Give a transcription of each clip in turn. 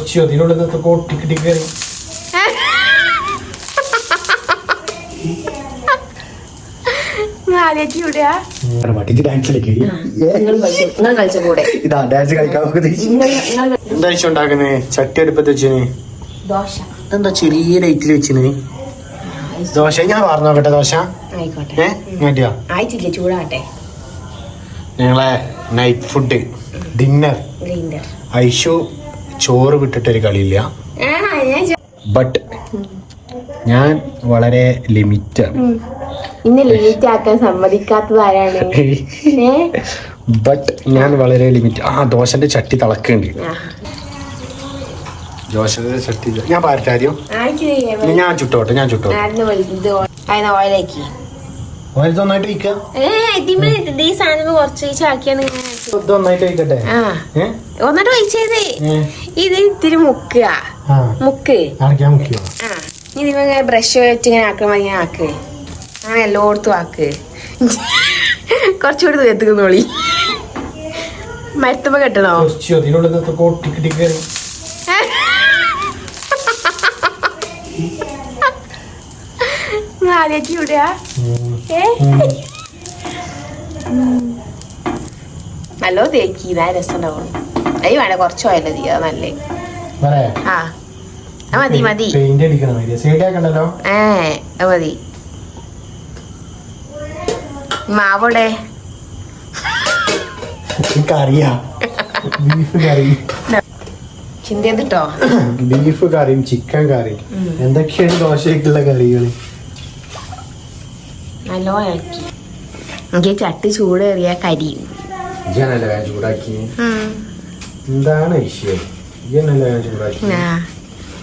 കുറച്ച് അതിനുള്ളിൽ നിന്നൊക്കെ ടിക്ക് ടിക്ക് കയറി എന്താ ഇഷ്ടം ഉണ്ടാക്കുന്നേ? ചട്ടി അടുപ്പത്ത് വെച്ചിന്. ദോശ. എന്താ ചെറിയ ലൈറ്റിൽ വെച്ചിന്? ദോശ ഞാൻ പറഞ്ഞു നോക്കട്ടെ ദോശ. ആയിക്കോട്ടെ. ഏ? ആയിട്ടില്ല ചൂടാട്ടെ ഞങ്ങളെ നൈറ്റ് ഫുഡ് ഡിന്നർ ഐഷു ചോറ് വിട്ടിട്ടൊരു കളിയില്ല. ബട്ട് ഞാൻ വളരെ ലിമിറ്റാണ്. ഇന്ന് ലിമിറ്റ് ആക്കാൻ സമ്മതിക്കാത്തത് ആരാണ്? ബട്ട് ഞാൻ വളരെ ലിമിറ്റ് ആ ദോശന്റെ ചട്ടി തിളക്കുന്നുണ്ട്. ദോശന്റെ ചട്ടി ഞാൻ പാരട്ടെ ആദ്യം. ആയിട്ടില്ല ഞാൻ ചുട്ടോട്ടെ ഞാൻ ചുട്ടോട്ടെ. ഇത് ഈ സാധനം കുറച്ച് വെച്ചാക്കിയാണ് ഒന്നിട്ട് ഏ. ഇത് ഇത്തിരി മുക്കുക. മുക്ക്. ആ. ഇനി ഇതിങ്ങനെ ബ്രഷ് വെച്ച് ഇങ്ങനെ ആക്കാൻ മതി ആക്ക്. അങ്ങനെ എല്ലായിടത്തും ആക്ക്. കുറച്ചുകൂടി തീർത്തുന്നോളി മരത്തുമ്പോ കെട്ടണോ? ആദ്യമായിട്ട് വിടുക ഏ? നല്ലോ തേക്കി ഇതാ രസം ഉണ്ടാവും അയ്യ വേണ കുറച്ച് ഓയിൽ തീ അത് നല്ലേ. ആ മതി മതി. മതി. ഏ മതി. മാവോടെ? ബീഫ് ചിന്ത കറിയും ചിക്കൻ കറിയും. എന്തൊക്കെയാണ് ദോശയ്ക്കുള്ള കറികൾ നല്ലോ ഇളക്കി. എനിക്ക് ചട്ടി ചൂടേറിയ കയറിയ ഇജനല്ല ഞാൻ ചൂടാക്കി. എന്താണ് വിഷയം? ഞാൻ ചൂടാക്കി.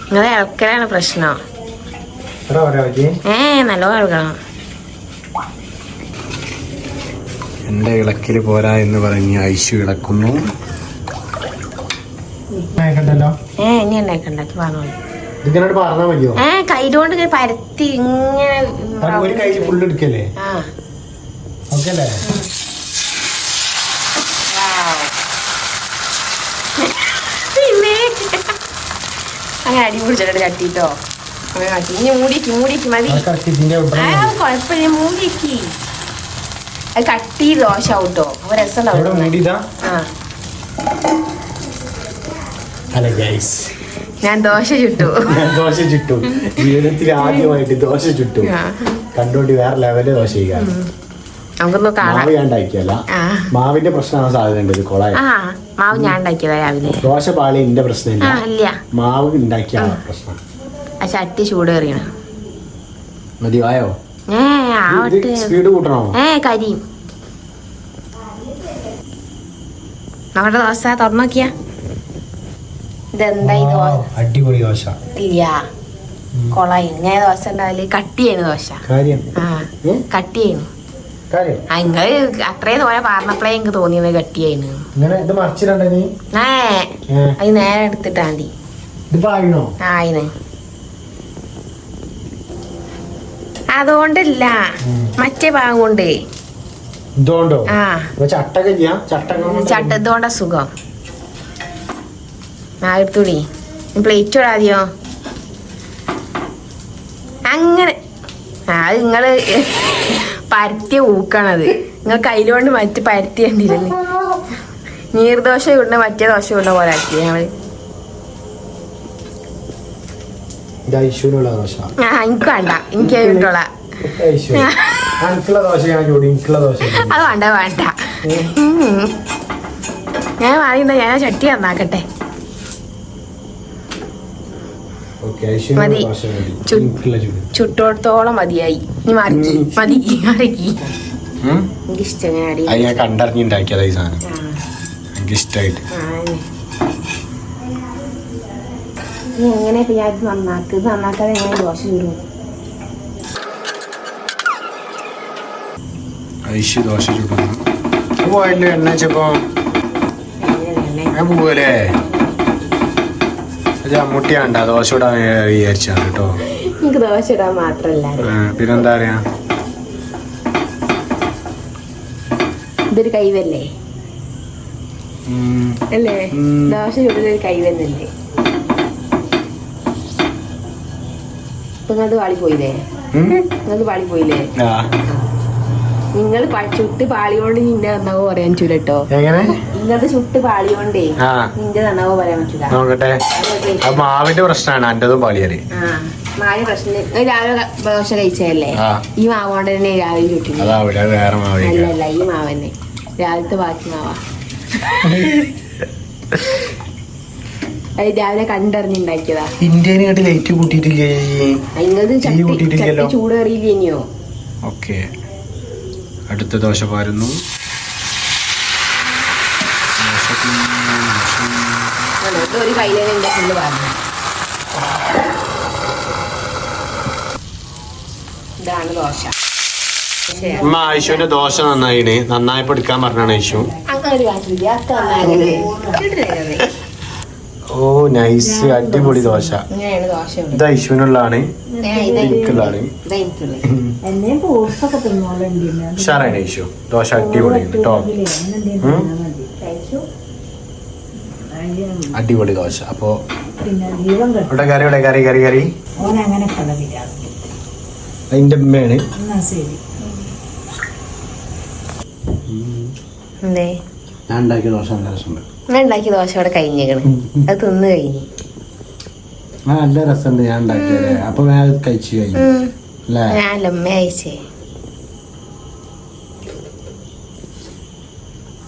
നിങ്ങളെ ഇളക്കലാണ് പ്രശ്നം. എത്ര ഒരാൾക്ക് ഏ നല്ല ഇളക്കണം എന്റെ ഇളക്കിൽ പോരാ എന്ന് പറഞ്ഞ് ഐശു ഇളക്കുന്നു. ഇതിങ്ങനെ പറഞ്ഞാ. മതിയോ? ഏ കൈകൊണ്ട് ഇങ്ങനെ പരത്തി ഇങ്ങനെ ഒരു കൈ ഫുള്ള് എടുക്കല്ലേ? ഓക്കെ അല്ലേ പിന്നെ അങ്ങനെ അടി പിടിച്ചിട്ട് കട്ടിട്ടോ അങ്ങനെ കാട്ടി. ഇനി മൂടിക്ക് മൂടിക്ക് മതി. ആ കുഴപ്പമില്ല മൂടിക്ക്. അത് കട്ടി ദോശ ആവട്ടോ അപ്പൊ രസം ഞാൻ ദോശ ചുട്ടു. ദോശ ചുട്ടു. ജീവിതത്തിൽ ആദ്യമായിട്ട് ദോശ ചുട്ടു. കണ്ടോണ്ടി വേറെ ലെവൽ ദോശ ചെയ്യാൻ നമുക്കൊന്ന് കാണാം. മാവ് ഞാൻ ഉണ്ടാക്കിയല്ല. മാവിന്റെ പ്രശ്നമാണ് സാധ്യത ഉണ്ട് കൊളായി. മാവ് ഞാൻ ഉണ്ടാക്കിയതാ രാവിലെ. ദോശ പാളി എന്റെ പ്രശ്നമില്ല. ആ ഇല്ല. മാവ് ഉണ്ടാക്കിയ പ്രശ്നം. ആ ചട്ടി ചൂട് കയറിയണ മതിയായോ ഏ ആവട്ടെ സ്പീഡ് കൂട്ടണോ? ഏ കരിയും. നമ്മുടെ ദോശ തുറന്നു നോക്കിയ. ഇതെന്താ ഈ ദോശ അടിപൊളി ദോശ. ഇല്ല. കൊളായി. ഞാൻ ദോശ ഉണ്ടാവില്ല കട്ടി ചെയ്യുന്ന ദോശ. കാര്യം? ആ ഏ? അത്രയും തോനെ പറഞ്ഞപ്പോഴേ എനിക്ക് തോന്നിയത് അത് നേരെ അതുകൊണ്ടില്ല. ഉം. മറ്റേ ഭാഗം കൊണ്ട്. ഇതുകൊണ്ടോ? ആ. ഇപ്പൊ ചട്ടൊക്കെ ചെയ്യാം. ചട്ട ഇതുകൊണ്ടാ സുഖം. ആ എടുത്തൂടി. പ്ലേറ്റ് ഇടാതെയോ അങ്ങനെ. ആ നിങ്ങൾ പരത്തിയ ഊക്കാണത്. നിങ്ങൾ കയ്യിലുകൊണ്ട് മറ്റ് പരത്തി കണ്ടിരുന്നു നീർദോശ ഉണ്ട് മറ്റേ ദോശ ഉണ്ട് പോലെ ആക്കി ഞങ്ങൾ. ആ എനിക്ക് വേണ്ട. എനിക്ക് അത് വേണ്ട വേണ്ട. ഞാൻ പറയുന്ന ഞാൻ ചട്ടി നന്നാക്കട്ടെ ഓക്കെ ഐശ്വര്യമുള്ള മതി. ചുട്ടോടത്തോളം മതിയായി. നീ മറിക്കി. മതി. മറിക്കി. എനിക്ക് ഇഷ്ടം ഇങ്ങനെ അടി അത് ഞാൻ കണ്ടറിഞ്ഞുണ്ടാക്കിയതാ ഈ സാധനം. ആ, എനിക്ക് ഇഷ്ടമായിട്ട് ആ, അതന്നെ. നീ എങ്ങനെ ഇപ്പൊ ഞാൻ ഇത് നന്നാക്ക്? ഇത് നന്നാക്കാതെ ഞാൻ ദോശ ചൂടും? ദോശ പോയല്ലോ എണ്ണ വെച്ചപ്പോ. ഞാൻ ഇത് ദോശ ഇടാൻ വിചാരിച്ചാണ് കേട്ടോ. എനിക്ക് ദോശ ഇടാൻ മാത്രല്ല. പിന്നെന്താ പറയാ? ഇതൊരു കൈവല്ലേ? അല്ലേ? ദോശ ചുടുന്നൊരു കൈവന്നല്ലേ? ഇപ്പൊ അത് വാളി പോയില്ലേ അത് വാളി പോയില്ലേ നിങ്ങൾ ചുട്ട് പാളിയോണ്ട് നിന്റെ നന്നാവ് പറയാൻ പറ്റൂല കേട്ടോ എങ്ങനെ? ഇങ്ങനത്തെ ചുട്ട് പാളിയോണ്ടേ ആ. നിന്റെ നന്നാവ് പറയാൻ പറ്റൂല. നോക്കട്ടെ. അത് മാവിന്റെ പ്രശ്നമാണ് എന്റേതും പാളിയറി മായ പ്രശ്നം. രാവിലെ ദോശ കഴിച്ചതല്ലേ? ആ. ഈ മാവോണ്ട് തന്നെ രാവിലെ ചുട്ടിന്. അതാവില്ല അത് വേറെ മാവില്ല അല്ലല്ല ഈ മാവന്നെ രാവിലത്തെ ബാക്കി മാവാ. അത് രാവിലെ കണ്ടറിഞ്ഞുണ്ടാക്കിയതാ. ഇന്ത്യനെ കാട്ടി ലൈറ്റ് കൂട്ടിയിട്ടില്ലേ? അതിനത് തീ ചട്ടി കൂട്ടിയിട്ടില്ലല്ലോ. ചട്ടി ചൂട് ഓക്കെ. അടുത്ത ദോശ പാരുന്നു. ഒരു കയ്യിലെ ഫുള്ള് പറഞ്ഞു ഇതാണ് ദോശ. ശരിയാ. അമ്മ ഐശുവിന്റെ ദോശ നന്നായിന്. നന്നായി എടുക്കാൻ പറഞ്ഞാണ് ഐശു അങ്ങനെ ഒരു നന്നായി. ഓ നൈസ് അടിപൊളി ദോശ. ഇത് ഐശുവിനുള്ളതാണ് എനിക്കുള്ളതാണ്. ഉഷാറാണ് ഐശു ദോശ അടിപൊളി കേട്ടോ. അടിപൊളി. ദോശ. അപ്പോ ഇവിടെ കറി ഇവിടെ കറി കറി കറി. അതിന്റെ ഉമ്മയാണ്. ഞാൻ ഉണ്ടാക്കിയ ദോശ നല്ല രസമുണ്ട്. ഉണ്ടാക്കിയ ദോശ അവിടെ കഴിഞ്ഞേക്കണ്. അത് തിന്ന് കഴിഞ്ഞു. ആ നല്ല രസമുണ്ട് ഞാൻ ഉണ്ടാക്കിയത് അപ്പൊ ഞാൻ കഴിച്ചു കഴിഞ്ഞു. അല്ലേ? ഞാൻ ലമ്മ അയച്ചേ.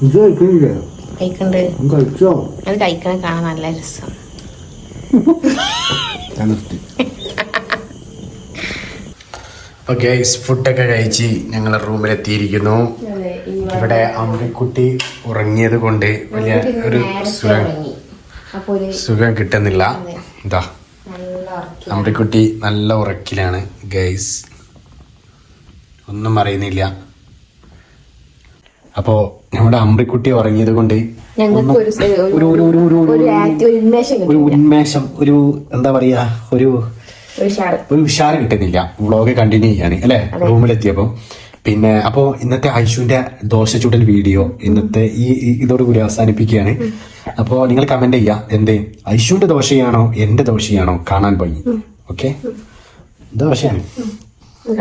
ഇത് കഴിക്കുന്നില്ലേ കഴിക്കണ്ട്. കഴിച്ചോ? അത് കഴിക്കണ കാണാൻ നല്ല രസം. നിർത്തി ഫുഡൊക്കെ കഴിച്ച് ഞങ്ങളെ റൂമിലെത്തിയിരിക്കുന്നു ഇവിടെ അമ്പിക്കുട്ടി ഉറങ്ങിയത് കൊണ്ട് വലിയ ഒരു സുഖം സുഖം കിട്ടുന്നില്ല. ഇതാ ഉറക്കം. അമ്മിക്കുട്ടി നല്ല ഉറക്കിലാണ് ഗൈസ് ഒന്നും അറിയുന്നില്ല. അപ്പോ നമ്മുടെ അമ്പിക്കുട്ടി ഉറങ്ങിയത് കൊണ്ട് ഒരു ഒരു ഒരു ഒരു ഒരു ഉന്മേഷം ഒരു എന്താ പറയാ ഒരു ഒരു ഷാർ ഒരു ഉഷാറ് കിട്ടുന്നില്ല. വ്ളോഗ് കണ്ടിന്യൂ ചെയ്യാണ് അല്ലെ? റൂമിലെത്തിയപ്പോ പിന്നെ അപ്പോ ഇന്നത്തെ ഐശുവിന്റെ ദോശ ചുടൽ വീഡിയോ ഇന്നത്തെ ഈ ഇതോടുകൂടി അവസാനിപ്പിക്കുകയാണ്. അപ്പോ നിങ്ങൾ കമന്റ് ചെയ്യാ. എന്ത്? ഐശുവിന്റെ ദോശയാണോ? എന്റെ ദോശയാണോ? കാണാൻ പോയി. ഓക്കെ? ദോശയാണ്?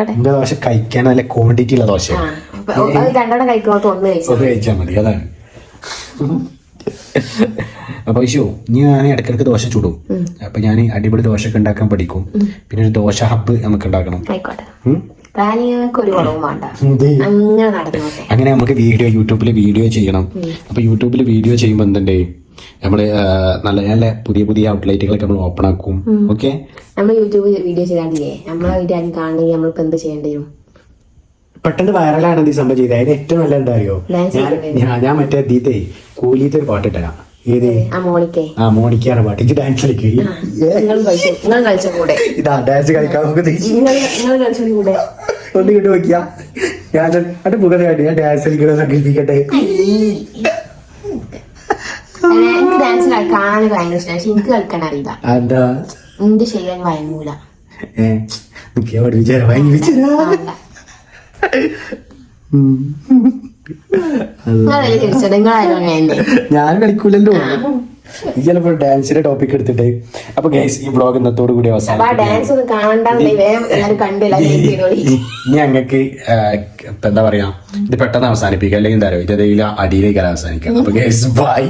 എന്റെ ദോശ? കഴിക്കാൻ നല്ല ക്വാണ്ടിറ്റി ഉള്ള ദോശയാണ്. ഒന്ന് കഴിച്ചാൽ മതി. അതാണ്. അപ്പൊ ഐശു നീ ഞാൻ ഇടക്കിടക്ക് ദോശ ചുടും. അപ്പൊ ഞാൻ അടിപൊളി ദോശ ഒക്കെ ഉണ്ടാക്കാൻ പഠിക്കും. പിന്നെ ഒരു ദോശ ഹബ്ബ് നമുക്ക് ഉണ്ടാക്കണം? പ്ലാനിങ്ങൾക്ക് ഒരു കുറവും വേണ്ട അങ്ങനെ നടന്നോട്ടെ. അങ്ങനെ നമുക്ക് വീഡിയോ യൂട്യൂബിൽ വീഡിയോ ചെയ്യണം. അപ്പൊ യൂട്യൂബിൽ വീഡിയോ ചെയ്യുമ്പോൾ എന്തുണ്ട്? നമ്മൾ നല്ല നല്ല പുതിയ പുതിയ ഔട്ട്ലൈറ്റുകളൊക്കെ നമ്മൾ ഓപ്പൺ ആക്കും. ഓക്കെ നമ്മൾ യൂട്യൂബ് വീഡിയോ ചെയ്താണ്ടില്ലേ നമ്മളെ വീഡിയോ ആരും കാണണമെങ്കിൽ നമ്മളിപ്പോ എന്ത് ചെയ്യേണ്ടി വരും? പെട്ടെന്ന് വൈറലാണ് ഈ സംഭവം ചെയ്തത്. അതിന് ഏറ്റവും നല്ല എന്താ അറിയോ? ഞാൻ ഞാൻ- മറ്റേ ദീതേ കൂലിയത്തെ ഒരു ഏത്? ആ മോണിക്കേ. ആ മോണിക്കാണ് പാട്ട്. ഇത് ഡാൻസ് നിങ്ങൾ ഇതാ ഡാൻസ് കളിക്കാൻ നമുക്ക് ഒന്ന് നോക്കിയാ. ഞാൻ അത് മുഖത്ത് കാട്ടി. ഞാൻ ഡാൻസ് കളിക്കണ സങ്കല്പിക്കട്ടെ എനിക്ക് ഡാൻസ് കാണാൻ ഭയങ്കര പക്ഷെ എനിക്ക് കളിക്കാൻ അറിയില്ല. എന്താ എന്റെ ശരിയാൻ വഴങ്ങൂല. ഏ നിക്ക് പഠിപ്പിച്ചാ വാങ്ങിപ്പിച്ചാ അല്ല. ഞാൻ കളിക്കൂലല്ലോ. ഈ ചിലപ്പോ ഡാൻസിന്റെ ടോപ്പിക് എടുത്തിട്ട്. അപ്പൊ ഗൈസ് ഈ ബ്ലോഗ് ഇന്നത്തോടു കൂടി അവസാനിപ്പിക്കും. ഇനി ഞങ്ങൾക്ക് എന്താ പറയാ ഇത് പെട്ടെന്ന് അവസാനിപ്പിക്കാം. അല്ലെങ്കിൽ എന്താ പറയുക ഇത് അടിയിലേക്ക് അവസാനിക്കാം. അപ്പൊ ഗൈസ് ബൈ